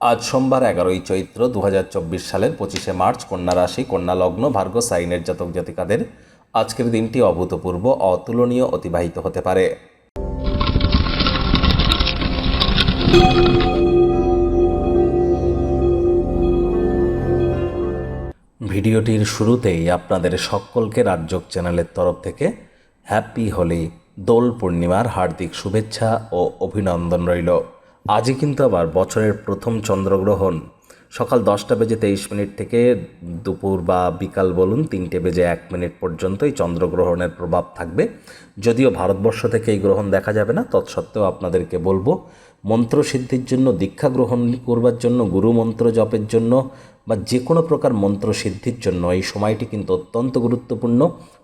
আজ সোমবার এগারোই চৈত্র দু হাজার চব্বিশ সালের পঁচিশে মার্চ কন্যা রাশি, কন্যা লগ্ন, ভার্গ সাইনের জাতক জাতিকাদের আজকের দিনটি অভূতপূর্ব, অতুলনীয়, অতিবাহিত হতে পারে। ভিডিওটির শুরুতেই আপনাদের সকলকে রাজ্যক চ্যানেলের তরফ থেকে হ্যাপি হোলি, দোল পূর্ণিমার হার্দিক শুভেচ্ছা ও অভিনন্দন রইল। আজই কিন্তু আবার বছরের প্রথম চন্দ্রগ্রহণ। সকাল দশটা বেজে তেইশ মিনিট থেকে দুপুর বা বিকাল বলুন তিনটে বেজে এক মিনিট পর্যন্ত এই চন্দ্রগ্রহণের প্রভাব থাকবে। যদিও ভারতবর্ষ থেকে এই গ্রহণ দেখা যাবে না, তৎসত্ত্বেও আপনাদেরকে বলব, মন্ত্রসিদ্ধির জন্য, দীক্ষা গ্রহণ করবার জন্য, গুরু মন্ত্র জপের জন্য বা যে কোনো প্রকার মন্ত্র সিদ্ধির জন্য এই সময়টি কিন্তু অত্যন্ত গুরুত্বপূর্ণ।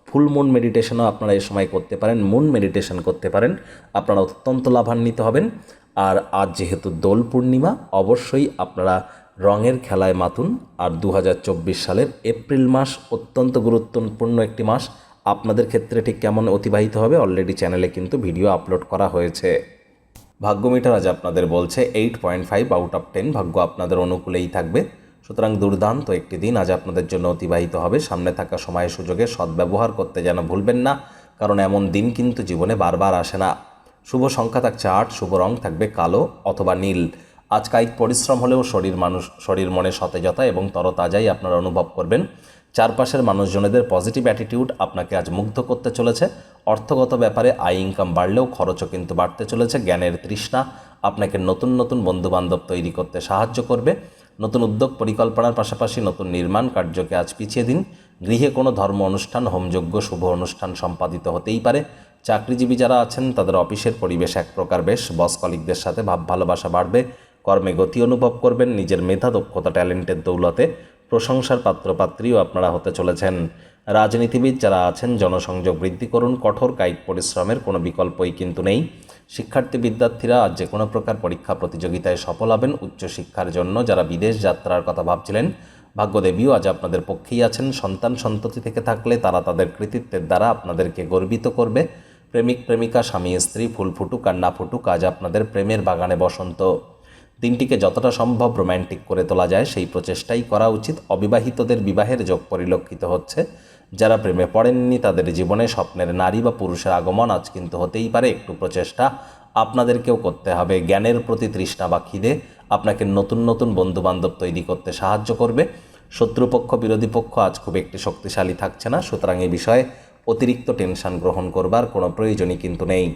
ফুল মুন মেডিটেশনও আপনারা এই সময় করতে পারেন, মুন মেডিটেশন করতে পারেন। আপনারা অত্যন্ত লাভান্বিত হবেন। আর আজ যেহেতু দোল পূর্ণিমা, অবশ্যই আপনারা রঙের খেলায় মাতুন। আর দু হাজার চব্বিশ সালের এপ্রিল মাস অত্যন্ত গুরুত্বপূর্ণ একটি মাস। আপনাদের ক্ষেত্রে ঠিক কেমন অতিবাহিত হবে অলরেডি চ্যানেলে কিন্তু ভিডিও আপলোড করা হয়েছে। ভাগ্যমিটার আজ আপনাদের বলছে eight point five out of ten, ভাগ্য আপনাদের অনুকূলেই থাকবে। সুতরাং দুর্দান্ত একটি দিন আজ আপনাদের জন্য অতিবাহিত হবে। সামনে থাকা সময় সুযোগে সদ্ব্যবহার করতে যেন ভুলবেন না, কারণ এমন দিন কিন্তু জীবনে বারবার আসে না। শুভ সংখ্যা থাকছে আট, শুভ রং থাকবে কালো অথবা নীল। আজ কায়িক পরিশ্রম হলেও শরীর মানুষ শরীর মনে সতেজতা এবং তরতাজাই আপনারা অনুভব করবেন। চারপাশের মানুষজনেদের পজিটিভ অ্যাটিটিউড আপনাকে আজ মুগ্ধ করতে চলেছে। অর্থগত ব্যাপারে আয় ইনকাম বাড়লেও খরচও কিন্তু বাড়তে চলেছে। জ্ঞানের তৃষ্ণা আপনাকে নতুন নতুন বন্ধুবান্ধব তৈরি করতে সাহায্য করবে। নতুন উদ্যোগ পরিকল্পনার পাশাপাশি নতুন নির্মাণ কার্যকে আজ পিছিয়ে দিন। গৃহে কোনো ধর্ম অনুষ্ঠান, হোমযজ্ঞ, শুভ অনুষ্ঠান সম্পাদিত হতেই পারে। চাকরিজীবী যারা আছেন, তাদের অফিসের পরিবেশ এক প্রকার বেশ। বস কলিকদের সাথে ভাব, ভালোবাসা বাড়বে। কর্মে গতি অনুভব করবেন। নিজের মেধা, দক্ষতা, ট্যালেন্টের দৌলতে প্রশংসার পাত্রপাত্রীও আপনারা হতে চলেছেন। রাজনীতিবিদ যারা আছেন, জনসংযোগ বৃদ্ধি করুন। কঠোর কায়িক পরিশ্রমের কোনো বিকল্পই কিন্তু নেই। শিক্ষার্থী বিদ্যার্থীরা আজ যে কোনো প্রকার পরীক্ষা প্রতিযোগিতায় সফল হবেন। উচ্চশিক্ষার জন্য যারা বিদেশ যাত্রার কথা ভাবছিলেন, ভাগ্যদেবীও আজ আপনাদের পক্ষেই আছেন। সন্তান সন্ততি থেকে থাকলে তারা তাদের কৃতিত্বের দ্বারা আপনাদেরকে গর্বিত করবে। প্রেমিক, প্রেমিকা, স্বামী, স্ত্রী, ফুল ফুটুক আর না ফুটুক, আজ আপনাদের প্রেমের বাগানে বসন্ত। দিনটিকে যতটা সম্ভব রোম্যান্টিক করে তোলা যায়, সেই প্রচেষ্টাই করা উচিত। অবিবাহিতদের বিবাহের যোগ পরিলক্ষিত হচ্ছে। যারা প্রেমে পড়েননি, তাদের জীবনে স্বপ্নের নারী বা পুরুষের আগমন আজ কিন্তু হতেই পারে। একটু প্রচেষ্টা আপনাদেরকেও করতে হবে। জ্ঞানের প্রতি তৃষ্ণা বা খিদে আপনাকে নতুন নতুন বন্ধুবান্ধব তৈরি করতে সাহায্য করবে। শত্রুপক্ষ, বিরোধী পক্ষ আজ খুব একটি শক্তিশালী থাকছে না। সুতরাং এই বিষয়ে অতিরিক্ত টেনশন গ্রহণ করবার কোনো প্রয়োজনই কিন্তু নেই।